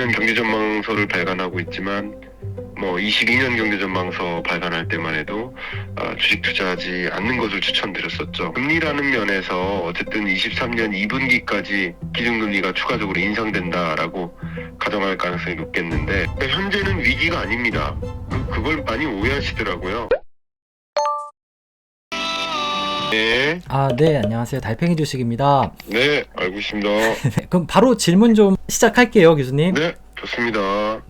매년 경제 전망서를 발간하고 있지만 뭐 22년 경제 전망서 발간할 때만 해도 아, 주식 투자하지 않는 것을 추천드렸었죠. 금리라는 면에서 어쨌든 23년 2분기까지 기준금리가 추가적으로 인상된다라고 가정할 가능성이 높겠는데 현재는 위기가 아닙니다. 그, 그걸 많이 오해하시더라고요. 네, 아, 네, 안녕하세요. 달팽이 주식입니다. 네, 알고 있습니다. 네, 그럼 바로 질문 좀 시작할게요, 교수님. 네, 좋습니다.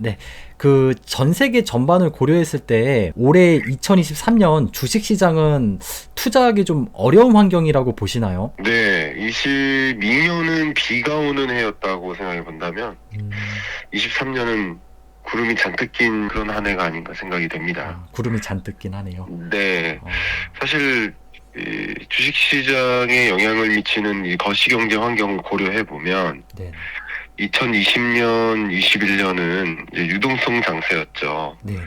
그전 세계 전반을 고려했을 때 올해 2023년 주식 시장은 투자하기 좀 어려운 환경이라고 보시나요? 네, 22년은 비가 오는 해였다고 생각해 본다면 음, 23년은 구름이 잔뜩 낀 그런 한 해가 아닌가 생각이 됩니다. 아, 구름이 잔뜩 긴 하네요. 네, 어, 사실 이 주식 시장에 영향을 미치는 이 거시 경제 환경을 고려해 보면 네, 2020년, 21년은 유동성 장세였죠. 네, 네,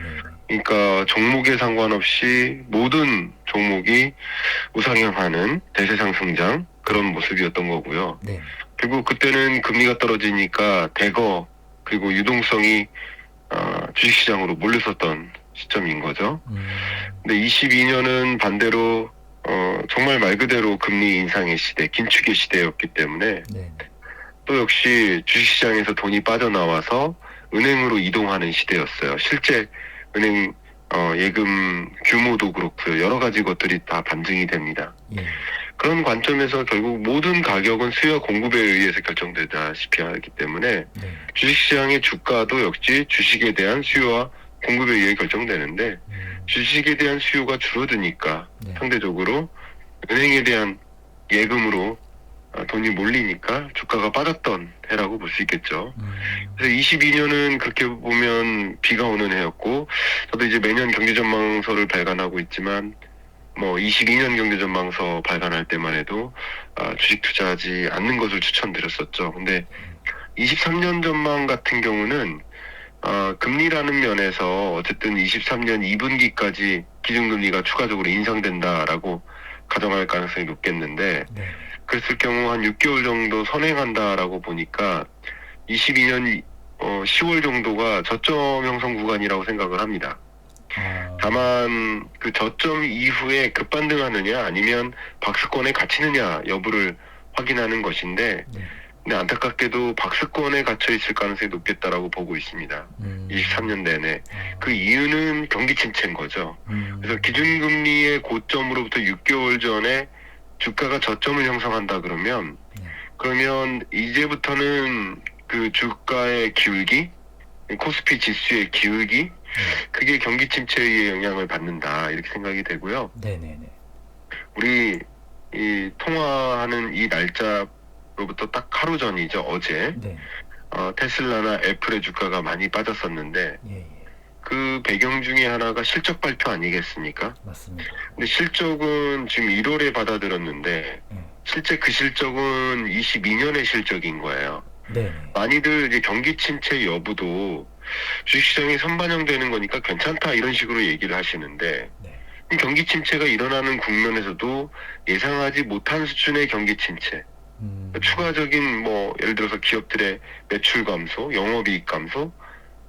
그러니까 종목에 상관없이 모든 종목이 우상향하는 대세 상승장 그런 모습이었던 거고요. 네, 그리고 그때는 금리가 떨어지니까 대거 그리고 유동성이 아, 주식시장으로 몰렸었던 시점인 거죠. 음, 근데 22년은 반대로 어, 정말 말 그대로 금리 인상의 시대, 긴축의 시대였기 때문에 네, 또 역시 주식시장에서 돈이 빠져나와서 은행으로 이동하는 시대였어요. 실제 은행 어, 예금 규모도 그렇고요. 여러 가지 것들이 다 반증이 됩니다. 예, 그런 관점에서 결국 모든 가격은 수요와 공급에 의해서 결정되다시피 하기 때문에 네, 주식시장의 주가도 역시 주식에 대한 수요와 공급에 의해 결정되는데 음, 주식에 대한 수요가 줄어드니까 네, 상대적으로 은행에 대한 예금으로 아, 돈이 몰리니까 주가가 빠졌던 해라고 볼 수 있겠죠. 음, 그래서 22년은 그렇게 보면 비가 오는 해였고 저도 이제 매년 경제 전망서를 발간하고 있지만 뭐 22년 경제 전망서 발간할 때만 해도 아, 주식 투자하지 않는 것을 추천드렸었죠. 근데 23년 전망 같은 경우는 아, 금리라는 면에서 어쨌든 23년 2분기까지 기준금리가 추가적으로 인상된다라고 가정할 가능성이 높겠는데 네, 그랬을 경우 한 6개월 정도 선행한다라고 보니까 22년 어, 10월 정도가 저점 형성 구간이라고 생각을 합니다. 어, 다만 그 저점 이후에 급반등하느냐 아니면 박스권에 갇히느냐 여부를 확인하는 것인데 네, 근데 안타깝게도 박스권에 갇혀 있을 가능성이 높겠다라고 보고 있습니다. 음, 23년 내내. 어, 그 이유는 경기 침체인 거죠. 음, 그래서 기준금리의 고점으로부터 6개월 전에 주가가 저점을 형성한다 그러면 네. 그러면 이제부터는 그 주가의 기울기 코스피 지수의 기울기 그게 경기 침체에 의해 영향을 받는다 이렇게 생각이 되고요. 네, 네, 네, 우리 이 통화하는 이 날짜 로부터 딱 하루 전이죠 어제. 네, 어, 테슬라나 애플의 주가가 많이 빠졌었는데 예, 예, 그 배경 중에 하나가 실적 발표 아니겠습니까? 맞습니다. 근데 실적은 지금 1월에 받아들였는데 예, 실제 그 실적은 22년의 실적인 거예요. 네, 네, 많이들 이제 경기 침체 여부도 주식시장에 선반영되는 거니까 괜찮다 이런 식으로 얘기를 하시는데 네, 이 경기 침체가 일어나는 국면에서도 예상하지 못한 수준의 경기 침체, 음, 추가적인 뭐 예를 들어서 기업들의 매출 감소, 영업이익 감소,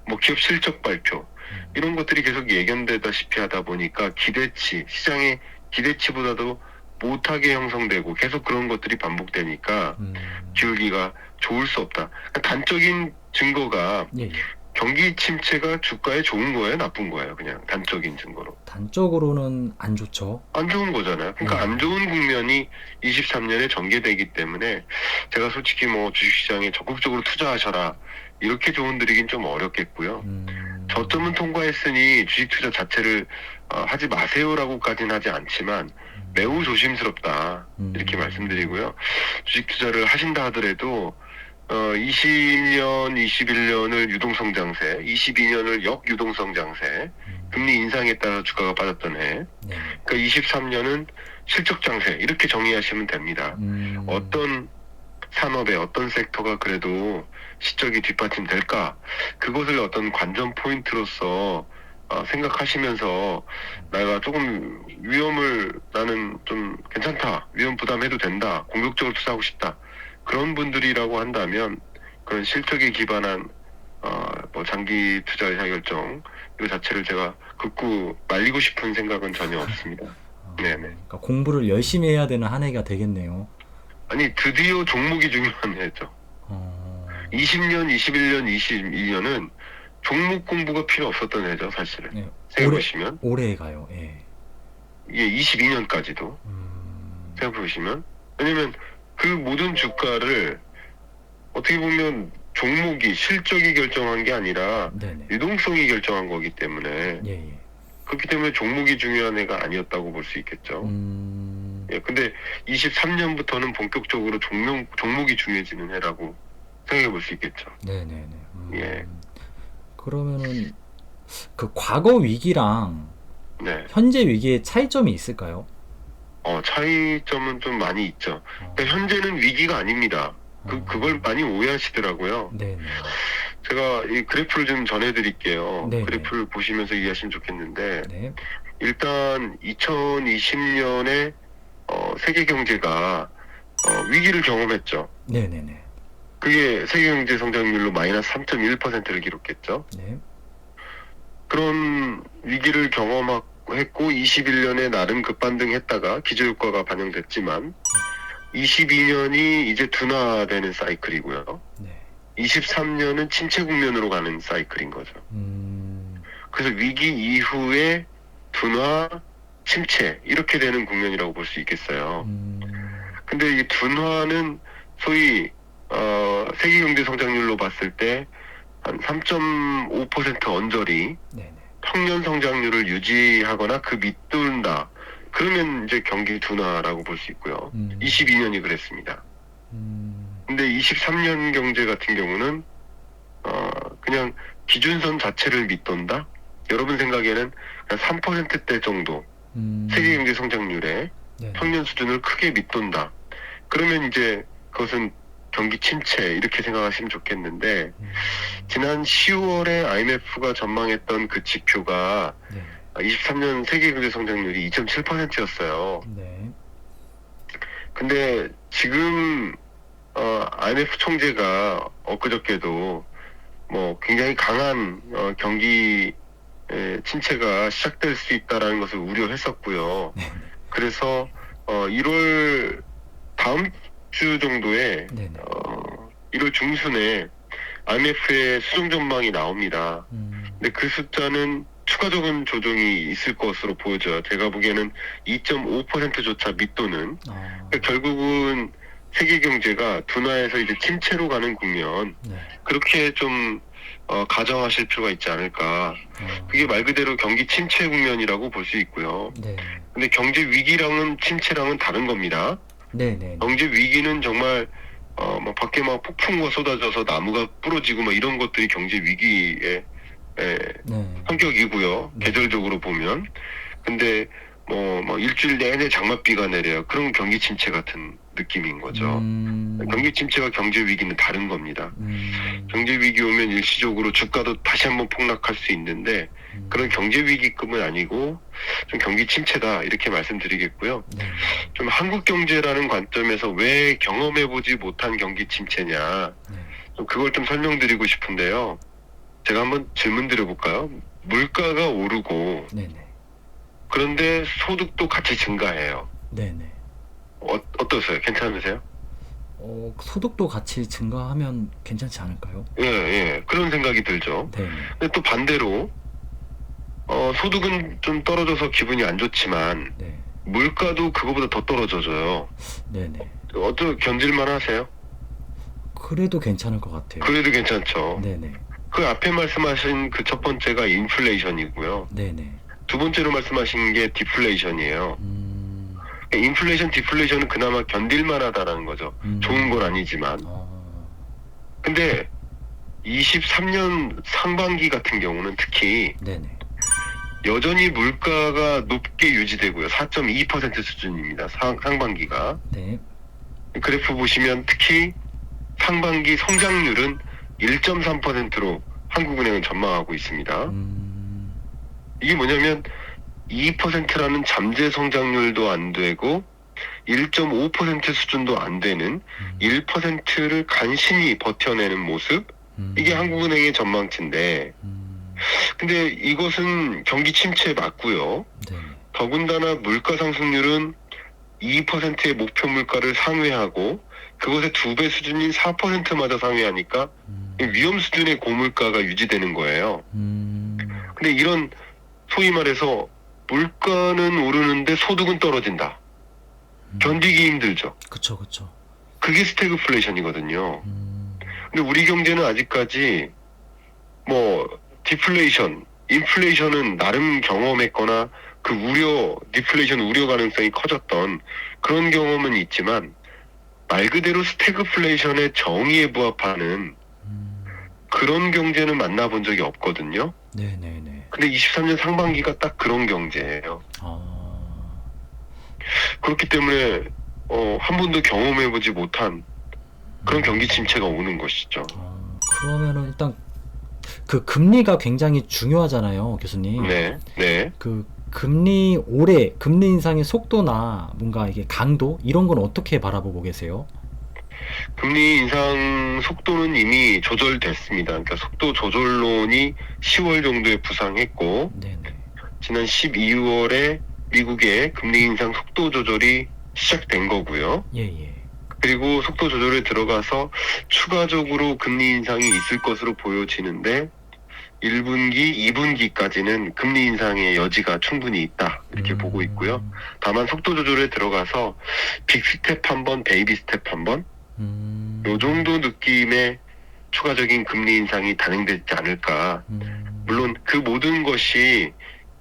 뭐 기업 실적 발표 음, 이런 것들이 계속 예견되다시피 하다 보니까 기대치, 시장의 기대치보다도 못하게 형성되고 계속 그런 것들이 반복되니까 음, 기울기가 좋을 수 없다. 그러니까 단적인 증거가 예, 예. 경기 침체가 주가에 좋은 거예요, 나쁜 거예요, 그냥 단적인 증거로. 단적으로는 안 좋죠. 안 좋은 거잖아요. 그러니까 음. 안 좋은 국면이 23년에 전개되기 때문에 제가 솔직히 뭐 주식시장에 적극적으로 투자하셔라 이렇게 조언드리긴 좀 어렵겠고요. 음, 저점은 통과했으니 주식 투자 자체를 어, 하지 마세요라고까지는 하지 않지만 음, 매우 조심스럽다 이렇게 음, 말씀드리고요. 주식 투자를 하신다 하더라도 어, 20년, 21년을 유동성 장세, 22년을 역유동성 장세, 음, 금리 인상에 따라 주가가 빠졌던 해, 네, 그러니까 23년은 실적 장세 이렇게 정리하시면 됩니다. 음, 어떤 산업의 어떤 섹터가 그래도 실적이 뒷받침될까? 그것을 어떤 관전 포인트로서 어, 생각하시면서 내가 조금 위험을 나는 좀 괜찮다 위험 부담해도 된다 공격적으로 투자하고 싶다 그런 분들이라고 한다면 그런 실적에 기반한 어, 뭐 장기 투자 의사 결정 이 자체를 제가 극구 말리고 싶은 생각은 전혀 없습니다. 어, 네네. 그러니까 공부를 열심히 해야 되는 한 해가 되겠네요. 아니 드디어 종목이 중요한 해죠. 어, 20년, 21년, 22년은 종목 공부가 필요 없었던 해죠, 사실은. 네, 생각해 올해 보시면 올해 가요. 예. 이게 22년까지도 음, 생각해 보시면 왜냐면 그 모든 주가를 어떻게 보면 종목이 실적이 결정한 게 아니라 네네. 유동성이 결정한 거기 때문에 예, 예. 그렇기 때문에 종목이 중요한 해가 아니었다고 볼 수 있겠죠. 음, 예, 근데 23년부터는 본격적으로 종목, 종목이 중요해지는 해라고 생각해 볼 수 있겠죠. 네네네. 음, 예. 그러면은 그 과거 위기랑 네. 현재 위기의 차이점이 있을까요? 어, 차이점은 좀 많이 있죠. 어, 그러니까 현재는 위기가 아닙니다. 그, 어, 그걸 많이 오해하시더라고요. 네네. 제가 이 그래프를 좀 전해드릴게요. 네네. 그래프를 보시면서 이해하시면 좋겠는데, 네. 일단 2020년에 어, 세계 경제가 어, 위기를 경험했죠. 네네네. 그게 세계 경제 성장률로 마이너스 3.1%를 기록했죠. 네. 그런 위기를 경험 했고 21년에 나름 급반등했다가 기저효과가 반영됐지만 22년이 이제 둔화되는 사이클이고요. 네. 23년은 침체 국면으로 가는 사이클인 거죠. 음, 그래서 위기 이후에 둔화, 침체 이렇게 되는 국면이라고 볼 수 있겠어요. 음, 근데 이 둔화는 소위 어, 세계 경제 성장률로 봤을 때 한 3.5% 언저리 네네. 평년 성장률을 유지하거나 그 밑돈다. 그러면 이제 경기 둔화라고 볼 수 있고요. 음, 22년이 그랬습니다. 음, 근데 23년 경제 같은 경우는 어 그냥 기준선 자체를 밑돈다. 여러분 생각에는 한 3%대 정도 음, 세계 경제 성장률의 네. 평년 수준을 크게 밑돈다. 그러면 이제 그것은 경기 침체 이렇게 생각하시면 좋겠는데 음, 지난 10월에 IMF가 전망했던 그 지표가 네. 23년 세계 경제 성장률이 2.7%였어요. 네. 근데 지금 어, IMF 총재가 엊그저께도 뭐 굉장히 강한 어, 경기 에, 침체가 시작될 수 있다라는 것을 우려했었고요. 네. 그래서 어, 1월 다음 주 정도에 네네. 어, 1월 중순에 IMF의 수정 전망이 나옵니다. 음, 근데 그 숫자는 추가적인 조정이 있을 것으로 보여져요. 제가 보기에는 2.5%조차 밑도는 아, 그러니까 결국은 세계 경제가 둔화해서 이제 침체로 가는 국면 네. 그렇게 좀 어, 가정하실 필요가 있지 않을까. 어, 그게 말 그대로 경기 침체 국면이라고 볼 수 있고요. 네. 근데 경제 위기랑은 침체랑은 다른 겁니다. 네네. 경제 위기는 정말 어, 막 밖에 막 폭풍과 쏟아져서 나무가 부러지고 막 이런 것들이 경제 위기의 에, 네. 성격이고요. 네. 계절적으로 보면. 근데 뭐, 뭐 일주일 내내 장맛비가 내려요. 그런 경기 침체 같은 느낌인 거죠. 음, 경기 침체와 경제 위기는 다른 겁니다. 음, 경제 위기 오면 일시적으로 주가도 다시 한번 폭락할 수 있는데 음, 그런 경제 위기급은 아니고 좀 경기 침체다 이렇게 말씀드리겠고요. 네. 좀 한국 경제라는 관점에서 왜 경험해 보지 못한 경기 침체냐 네. 좀 그걸 좀 설명드리고 싶은데요. 제가 한번 질문 드려볼까요? 물가가 오르고 네네. 그런데 소득도 같이 증가해요. 네네. 어, 어떠세요? 괜찮으세요? 어, 소득도 같이 증가하면 괜찮지 않을까요? 예, 예. 그런 생각이 들죠. 네네. 근데 또 반대로 어, 소득은 좀 떨어져서 기분이 안 좋지만 네. 물가도 그거보다 더 떨어져져요. 네네. 어떻게 견딜만 하세요? 그래도 괜찮을 것 같아요. 그래도 괜찮죠. 네네. 그 앞에 말씀하신 그 첫 번째가 인플레이션이고요. 네네. 두 번째로 말씀하신 게 디플레이션이에요. 음, 인플레이션, 디플레이션은 그나마 견딜만 하다라는 거죠. 음. 좋은 건 아니지만. 어, 근데 23년 상반기 같은 경우는 특히 네네. 여전히 물가가 높게 유지되고요. 4.2% 수준입니다. 상, 상반기가. 네. 그래프 보시면 특히 상반기 성장률은 1.3%로 한국은행은 전망하고 있습니다. 음, 이게 뭐냐면 2%라는 잠재 성장률도 안 되고 1.5% 수준도 안 되는 음, 1%를 간신히 버텨내는 모습 음. 이게 한국은행의 전망치인데 음. 근데 이것은 경기 침체 맞고요. 네네. 더군다나 물가 상승률은 2%의 목표 물가를 상회하고 그것의 두 배 수준인 4%마저 상회하니까 음. 위험 수준의 고물가가 유지되는 거예요. 음. 근데 이런 소위 말해서 물가는 오르는데 소득은 떨어진다. 음. 견디기 힘들죠. 그쵸 그쵸. 그게 스태그플레이션이거든요. 음. 근데 우리 경제는 아직까지 뭐 디플레이션, 인플레이션은 나름 경험했거나 그 우려, 디플레이션 우려 가능성이 커졌던 그런 경험은 있지만 말 그대로 스태그플레이션의 정의에 부합하는 음. 그런 경제는 만나본 적이 없거든요. 네네네. 근데 23년 상반기가 딱 그런 경제예요. 아. 그렇기 때문에 어, 한 번도 경험해보지 못한 그런 경기 침체가 오는 것이죠. 아, 그러면은 일단 그 금리가 굉장히 중요하잖아요, 교수님. 네, 네. 그 금리 올해 금리 인상의 속도나 뭔가 이게 강도 이런 건 어떻게 바라보고 계세요? 금리 인상 속도는 이미 조절됐습니다. 그러니까 속도 조절론이 10월 정도에 부상했고 네네. 지난 12월에 미국의 금리 인상 속도 조절이 시작된 거고요. 예예. 그리고 속도 조절에 들어가서 추가적으로 금리 인상이 있을 것으로 보여지는데 1분기, 2분기까지는 금리 인상의 여지가 충분히 있다. 이렇게 음. 보고 있고요. 다만 속도 조절에 들어가서 빅 스텝 한 번, 베이비 스텝 한 번, 음. 요 정도 느낌의 추가적인 금리 인상이 단행되지 않을까. 음. 물론 그 모든 것이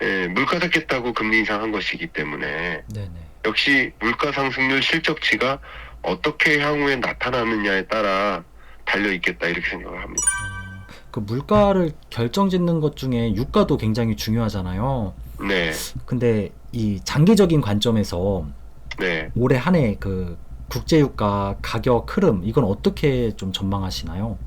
에, 물가 잡겠다고 금리 인상한 것이기 때문에 네네. 역시 물가 상승률 실적치가 어떻게 향후에 나타나느냐에 따라 달려 있겠다 이렇게 생각을 합니다. 어, 그 물가를 결정짓는 것 중에 유가도 굉장히 중요하잖아요. 네, 근데 이 장기적인 관점에서 네. 올해 한 해 그 국제 유가 가격 흐름 이건 어떻게 좀 전망하시나요?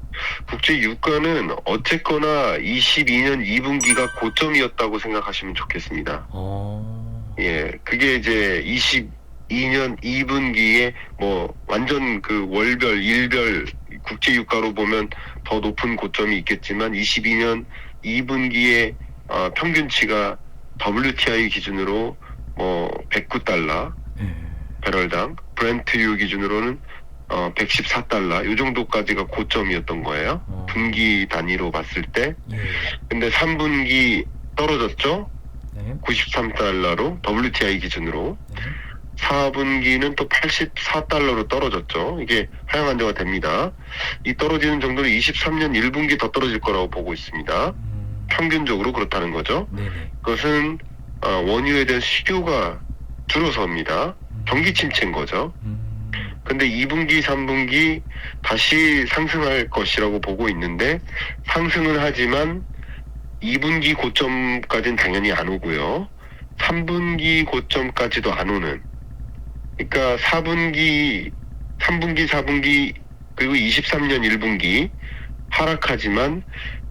국제 유가는 어쨌거나 22년 2분기가 고점이었다고 생각하시면 좋겠습니다. 어. 예, 그게 이제 22년 2분기에 뭐 완전 그 월별, 일별 국제 유가로 보면 더 높은 고점이 있겠지만 22년 2분기에 어, 평균치가 WTI 기준으로 뭐 109달러 예. 배럴당, 브렌트유 기준으로는 어 114달러 요 정도까지가 고점이었던 거예요. 어. 분기 단위로 봤을 때. 예. 근데 3분기 떨어졌죠? 네. 93달러로 WTI 기준으로 네. 4분기는 또 84달러로 떨어졌죠. 이게 하향 안정화 됩니다. 이 떨어지는 정도는 23년 1분기 더 떨어질 거라고 보고 있습니다. 음. 평균적으로 그렇다는 거죠. 네네. 그것은 어, 원유에 대한需求가 줄어서입니다. 음. 경기 침체인 거죠. 음. 근데 2분기, 3분기 다시 상승할 것이라고 보고 있는데 상승은 하지만 2분기 고점까지는 당연히 안 오고요. 3분기 고점까지도 안 오는. 그러니까 4분기, 3분기, 4분기 그리고 23년 1분기 하락하지만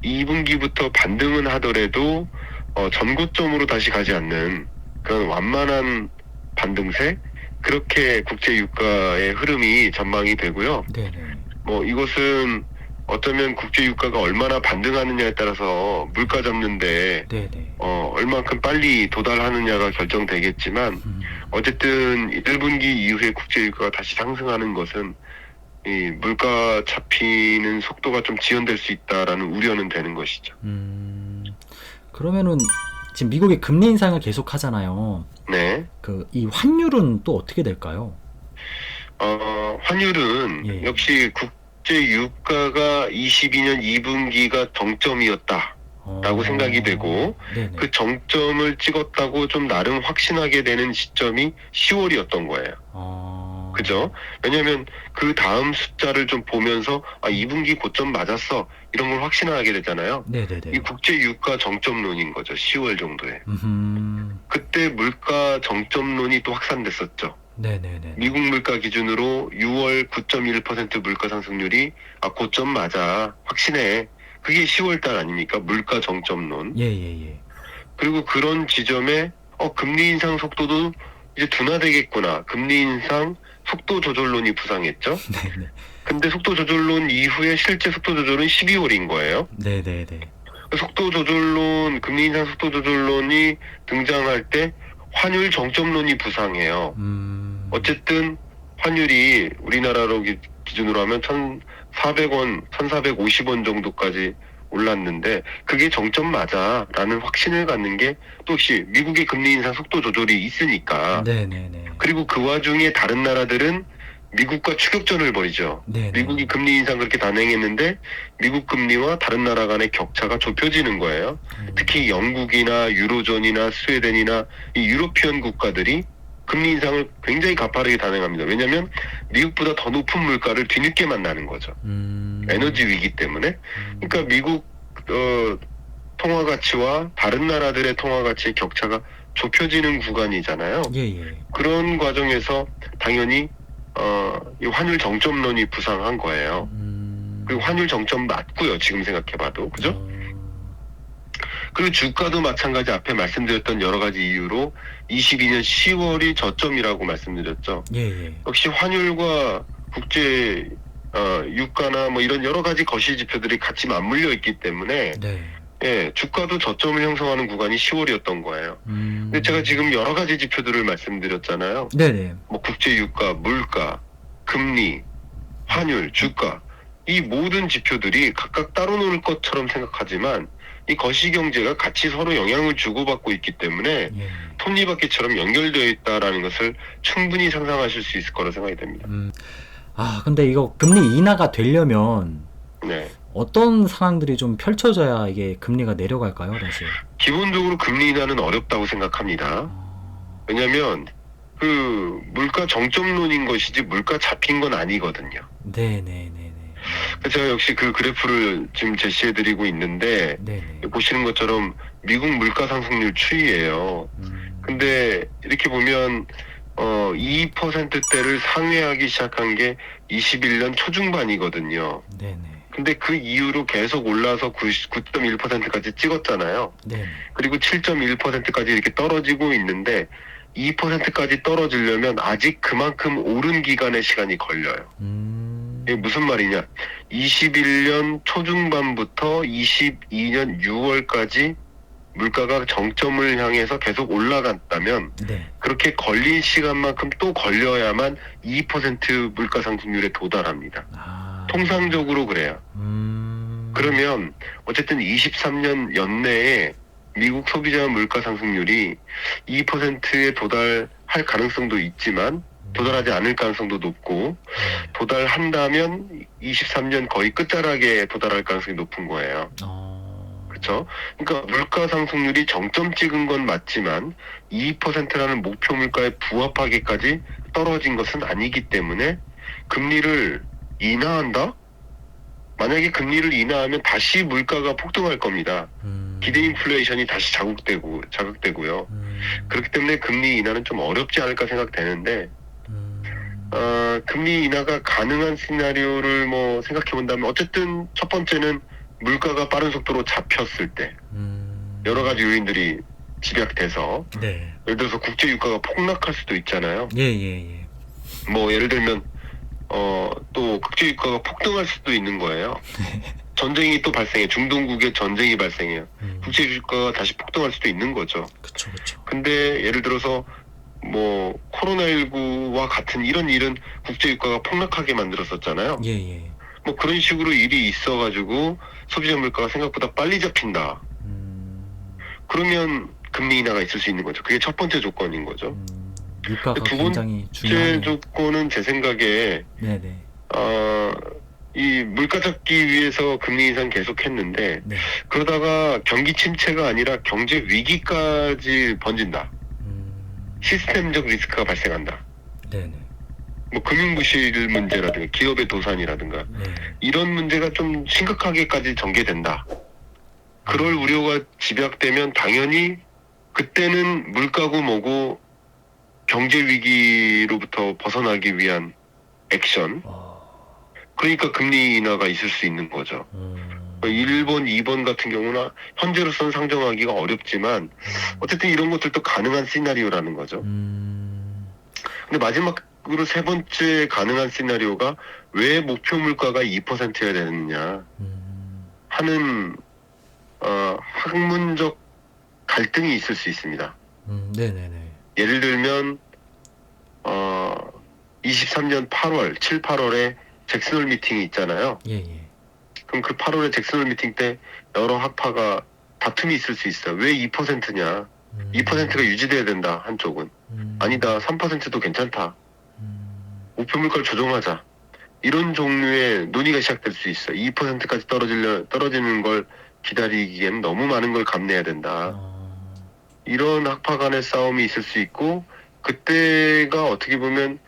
2분기부터 반등은 하더라도 어, 전고점으로 다시 가지 않는 그런 완만한 반등세 그렇게 국제 유가의 흐름이 전망이 되고요. 네네. 뭐 이것은 어쩌면 국제 유가가 얼마나 반등하느냐에 따라서 물가 잡는데 네네. 어 얼만큼 빨리 도달하느냐가 결정되겠지만 음. 어쨌든 1분기 이후에 국제 유가가 다시 상승하는 것은 이 물가 잡히는 속도가 좀 지연될 수 있다라는 우려는 되는 것이죠. 음. 그러면은 지금 미국이 금리 인상을 계속 하잖아요. 네. 그 이 환율은 또 어떻게 될까요? 어, 환율은 예. 역시 국제 유가가 22년 2분기가 정점이었다. 어. 라고 생각이 되고 네네. 그 정점을 찍었다고 좀 나름 확신하게 되는 시점이 10월이었던 거예요. 어. 그죠? 왜냐면 그 다음 숫자를 좀 보면서 아, 2분기 고점 맞았어. 이런 걸 확신하게 되잖아요. 네네네. 이 국제 유가 정점론인 거죠. 10월 정도에. 음. 그때 물가 정점론이 또 확산됐었죠. 네네네. 미국 물가 기준으로 6월 9.1% 물가 상승률이 아 고점 맞아 확신해 그게 10월 달 아닙니까 물가 정점론 예예예. 그리고 그런 지점에 어 금리 인상 속도도 이제 둔화되겠구나 금리 인상 속도 조절론이 부상했죠. 네네. 근데 속도 조절론 이후에 실제 속도 조절은 12월인 거예요. 네네네. 속도 조절론, 금리 인상 속도 조절론이 등장할 때 환율 정점론이 부상해요. 음. 어쨌든 환율이 우리나라로 기- 기준으로 하면 1,400원, 1,450원 정도까지 올랐는데 그게 정점 맞아라는 확신을 갖는 게 또 역시 미국의 금리 인상 속도 조절이 있으니까 네네네. 그리고 그 와중에 다른 나라들은 미국과 추격전을 벌이죠. 네네. 미국이 금리 인상 그렇게 단행했는데 미국 금리와 다른 나라 간의 격차가 좁혀지는 거예요. 음. 특히 영국이나 유로존이나 스웨덴이나 이 유로피언 국가들이 금리 인상을 굉장히 가파르게 단행합니다. 왜냐하면 미국보다 더 높은 물가를 뒤늦게 만나는 거죠. 음. 에너지 위기 때문에. 음. 그러니까 미국 어, 통화 가치와 다른 나라들의 통화 가치의 격차가 좁혀지는 구간이잖아요. 예 예. 그런 과정에서 당연히 어, 이 환율 정점론이 부상한 거예요. 음. 그리고 환율 정점 맞고요. 지금 생각해봐도 그죠? 어. 그리고 주가도 마찬가지 앞에 말씀드렸던 여러 가지 이유로 22년 10월이 저점이라고 말씀드렸죠. 예 예. 역시 환율과 국제 어, 유가나 뭐 이런 여러 가지 거시 지표들이 같이 맞물려 있기 때문에 네. 예, 주가도 저점을 형성하는 구간이 10월이었던 거예요. 음. 근데 제가 지금 여러 가지 지표들을 말씀드렸잖아요. 네네. 뭐 국제 유가, 물가, 금리, 환율, 주가 이 모든 지표들이 각각 따로 노는 것처럼 생각하지만 이 거시 경제가 같이 서로 영향을 주고받고 있기 때문에 예. 톱니바퀴처럼 연결되어 있다라는 것을 충분히 상상하실 수 있을 거라 생각이 됩니다. 음. 아 근데 이거 금리 인하가 되려면 네. 어떤 상황들이 좀 펼쳐져야 이게 금리가 내려갈까요, 다시? 기본적으로 금리 인하는 어렵다고 생각합니다. 어. 왜냐하면 그 물가 정점론인 것이지 물가 잡힌 건 아니거든요. 네네네네. 그래서 제가 역시 그 그래프를 지금 제시해드리고 있는데 네네. 보시는 것처럼 미국 물가 상승률 추이예요. 음. 근데 이렇게 보면 어 2%대를 상회하기 시작한 게 21년 초중반이거든요. 네네. 근데 그 이후로 계속 올라서 9.1%까지 찍었잖아요. 네네. 그리고 7.1%까지 이렇게 떨어지고 있는데 2%까지 떨어지려면 아직 그만큼 오른 기간의 시간이 걸려요. 음. 이게 무슨 말이냐? 21년 초중반부터 22년 6월까지 물가가 정점을 향해서 계속 올라갔다면 네. 그렇게 걸린 시간만큼 또 걸려야만 2% 물가 상승률에 도달합니다. 아. 통상적으로 그래요. 음. 그러면 어쨌든 23년 연내에 미국 소비자 물가 상승률이 2%에 도달할 가능성도 있지만 도달하지 않을 가능성도 높고 네. 도달한다면 23년 거의 끝자락에 도달할 가능성이 높은 거예요. 어. 그렇죠? 그러니까 물가 상승률이 정점 찍은 건 맞지만 2%라는 목표 물가에 부합하게까지 떨어진 것은 아니기 때문에 금리를 인하한다? 만약에 금리를 인하하면 다시 물가가 폭등할 겁니다. 음. 기대 인플레이션이 다시 자극되고 자극되고요. 음. 그렇기 때문에 금리 인하는 좀 어렵지 않을까 생각되는데 음. 어, 금리 인하가 가능한 시나리오를 뭐 생각해 본다면 어쨌든 첫 번째는 물가가 빠른 속도로 잡혔을 때 음. 여러 가지 요인들이 집약돼서 네. 예를 들어서 국제 유가가 폭락할 수도 있잖아요. 예예예. 뭐 예를 들면 어또 국제 유가가 폭등할 수도 있는 거예요. 전쟁이 또 발생해 중동국에 전쟁이 발생해요. 음. 국제 유가가 다시 폭등할 수도 있는 거죠. 그쵸 그쵸. 근데 예를 들어서 뭐 코로나19와 같은 이런 일은 국제 유가가 폭락하게 만들었었잖아요. 예 예. 뭐 그런 식으로 일이 있어가지고 소비자 물가가 생각보다 빨리 잡힌다. 음. 그러면 금리 인하가 있을 수 있는 거죠. 그게 첫 번째 조건인 거죠. 음. 유가가 두 번째 굉장히 제 중요한. 조건은 제 생각에 네네. 어, 이 물가 잡기 위해서 금리 인상 계속했는데 네. 그러다가 경기 침체가 아니라 경제 위기까지 번진다. 음. 시스템적 리스크가 발생한다. 네네. 뭐 금융부실 문제라든가 기업의 도산이라든가 네. 이런 문제가 좀 심각하게까지 전개된다. 그럴 우려가 집약되면 당연히 그때는 물가고 뭐고 경제 위기로부터 벗어나기 위한 액션. 어. 그러니까 금리 인하가 있을 수 있는 거죠. 음. 1번, 2번 같은 경우나 현재로서는 상정하기가 어렵지만 음. 어쨌든 이런 것들도 가능한 시나리오라는 거죠. 음. 근데 마지막 마지막으로 세 번째 가능한 시나리오가 왜 목표 물가가 2%여야 되느냐 음, 하는 어, 학문적 갈등이 있을 수 있습니다. 음, 네네네. 예를 들면 어 23년 8월, 7, 8월에 잭슨홀 미팅이 있잖아요. 예, 예. 그럼 그 8월에 잭슨홀 미팅 때 여러 학파가 다툼이 있을 수 있어요. 왜 2%냐? 음, 2%가 유지돼야 된다 한쪽은 음, 아니다 3%도 괜찮다. 음, 목표 물가를 조정하자. 이런 종류의 논의가 시작될 수 있어요. 2%까지 떨어지려 떨어지는 걸 기다리기엔 너무 많은 걸 감내해야 된다. 어, 이런 학파 간의 싸움이 있을 수 있고 그때가 어떻게 보면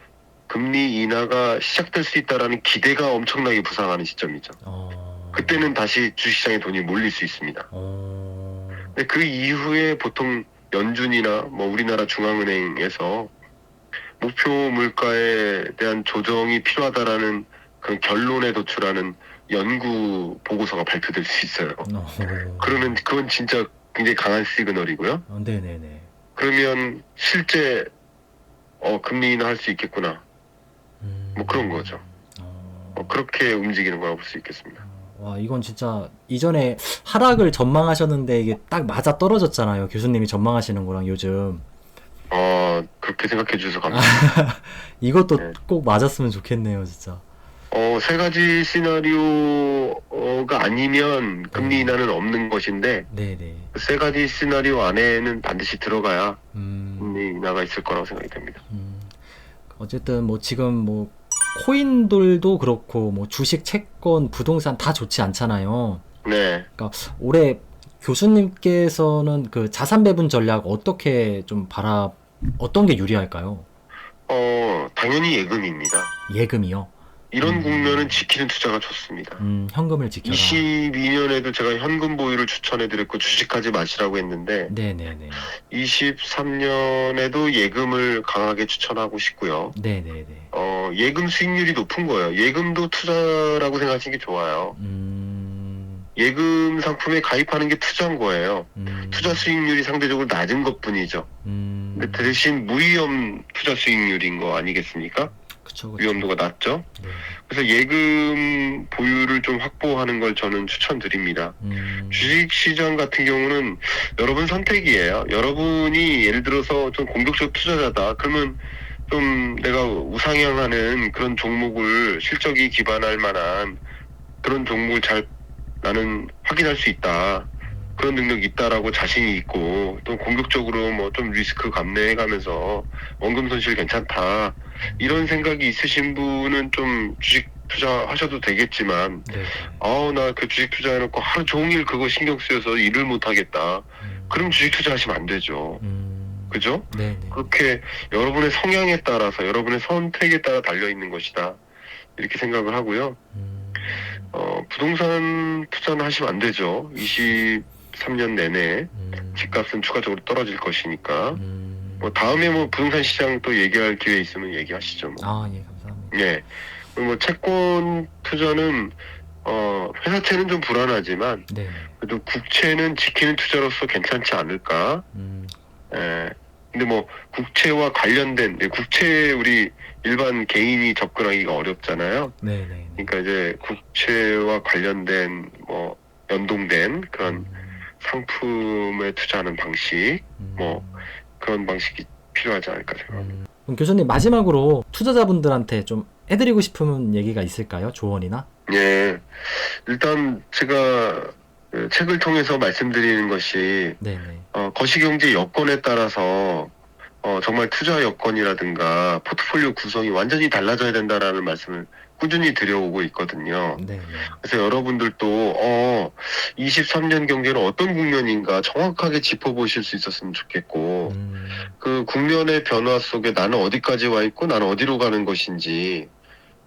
금리 인하가 시작될 수 있다라는 기대가 엄청나게 부상하는 시점이죠. 어, 그때는 다시 주식시장에 돈이 몰릴 수 있습니다. 어, 근데 그 이후에 보통 연준이나 뭐 우리나라 중앙은행에서 목표 물가에 대한 조정이 필요하다라는 그런 결론에 도출하는 연구 보고서가 발표될 수 있어요. 어, 그러면 그건 진짜 굉장히 강한 시그널이고요. 어, 네네네. 그러면 실제 어 금리 인하 할 수 있겠구나. 음, 뭐 그런 거죠. 어, 어, 그렇게 움직이는 거라고 볼 수 있겠습니다. 와, 이건 진짜 이전에 하락을 전망하셨는데 이게 딱 맞아 떨어졌잖아요. 교수님이 전망하시는 거랑 요즘. 어 그렇게 생각해 주셔서 감사합니다. 이것도 네. 꼭 맞았으면 좋겠네요, 진짜. 어, 세 가지 시나리오가 아니면 금리 인하는 없는 것인데 네네. 그세 가지 시나리오 안에는 반드시 들어가야 음, 금리 인하가 있을 거라고 생각이 됩니다. 음. 어쨌든 뭐 지금 뭐 코인들도 그렇고 뭐 주식, 채권, 부동산 다 좋지 않잖아요. 네. 올해 교수님께서는 그 자산 배분 전략 어떻게 좀 바라 어떤 게 유리할까요? 어, 당연히 예금입니다. 예금이요. 이런 음. 국면은 지키는 투자가 좋습니다. 음, 현금을 지켜라. 22년에도 제가 현금 보유를 추천해드렸고 주식하지 마시라고 했는데 네네네. 23년에도 예금을 강하게 추천하고 싶고요. 네네네. 어, 예금 수익률이 높은 거예요. 예금도 투자라고 생각하시는 게 좋아요. 음, 예금 상품에 가입하는 게 투자인 거예요. 음, 투자 수익률이 상대적으로 낮은 것 뿐이죠. 음, 근데 대신 무위험 투자 수익률인 거 아니겠습니까? 그쵸, 그쵸. 위험도가 낮죠. 네. 그래서 예금 보유를 좀 확보하는 걸 저는 추천드립니다. 음, 주식 시장 같은 경우는 여러분 선택이에요. 여러분이 예를 들어서 좀 공격적 투자자다. 그러면 좀 내가 우상향하는 그런 종목을 실적이 기반할 만한 그런 종목을 잘 나는 확인할 수 있다. 그런 능력이 있다라고 자신이 있고 또 공격적으로 뭐 좀 리스크 감내해가면서 원금 손실 괜찮다 이런 생각이 있으신 분은 좀 주식 투자하셔도 되겠지만 네. 아우 나 그 주식 투자해놓고 하루 종일 그거 신경 쓰여서 일을 못하겠다 음, 그럼 주식 투자하시면 안 되죠 음, 그죠? 네 네. 그렇게 여러분의 성향에 따라서 여러분의 선택에 따라 달려 있는 것이다 이렇게 생각을 하고요 음, 어, 부동산 투자는 하시면 안 되죠 23년 내내 음, 집값은 추가적으로 떨어질 것이니까 음, 뭐 다음에 뭐 부동산 시장 또 얘기할 기회 있으면 얘기하시죠 뭐. 아, 예, 감사합니다. 예. 뭐 채권 투자는 어 회사채는 좀 불안하지만 네. 그래도 국채는 지키는 투자로서 괜찮지 않을까. 음, 예. 근데 뭐 국채와 관련된 예, 국채 우리 일반 개인이 접근하기가 어렵잖아요. 네 네. 그러니까 이제 국채와 관련된 뭐 연동된 그런 상품에 투자하는 방식 음, 뭐, 그런 방식이 필요하지 않을까 생각합니다. 음. 그럼 교수님 마지막으로 투자자분들한테 좀 해드리고 싶은 얘기가 있을까요? 조언이나? 예. 일단 제가 그 책을 통해서 말씀드리는 것이 네네. 어, 거시경제 여건에 따라서 어, 정말 투자 여건이라든가 포트폴리오 구성이 완전히 달라져야 된다라는 말씀을 꾸준히 드려오고 있거든요. 네네. 그래서 여러분들도 어, 23년 경제는 어떤 국면인가 정확하게 짚어보실 수 있었으면 좋겠고 음, 그 국면의 변화 속에 나는 어디까지 와 있고 나는 어디로 가는 것인지 그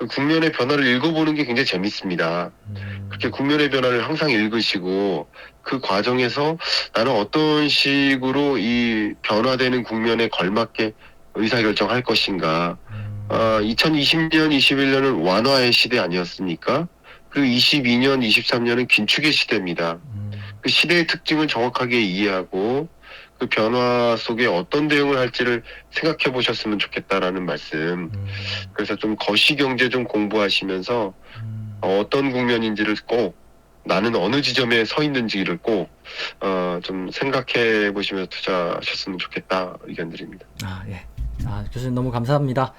국면의 변화를 읽어보는 게 굉장히 재밌습니다. 음, 그렇게 국면의 변화를 항상 읽으시고 그 과정에서 나는 어떤 식으로 이 변화되는 국면에 걸맞게 의사결정할 것인가. 음, 아, 2020년, 21년은 완화의 시대 아니었습니까? 그리고 22년, 23년은 긴축의 시대입니다. 음, 그 시대의 특징을 정확하게 이해하고 그 변화 속에 어떤 대응을 할지를 생각해 보셨으면 좋겠다라는 말씀. 음, 그래서 좀 거시 경제 좀 공부하시면서 음. 어, 어떤 국면인지를 꼭 나는 어느 지점에 서 있는지를 꼭 어, 좀 생각해 보시면서 투자하셨으면 좋겠다 의견 드립니다. 아, 예. 아, 교수님 너무 감사합니다.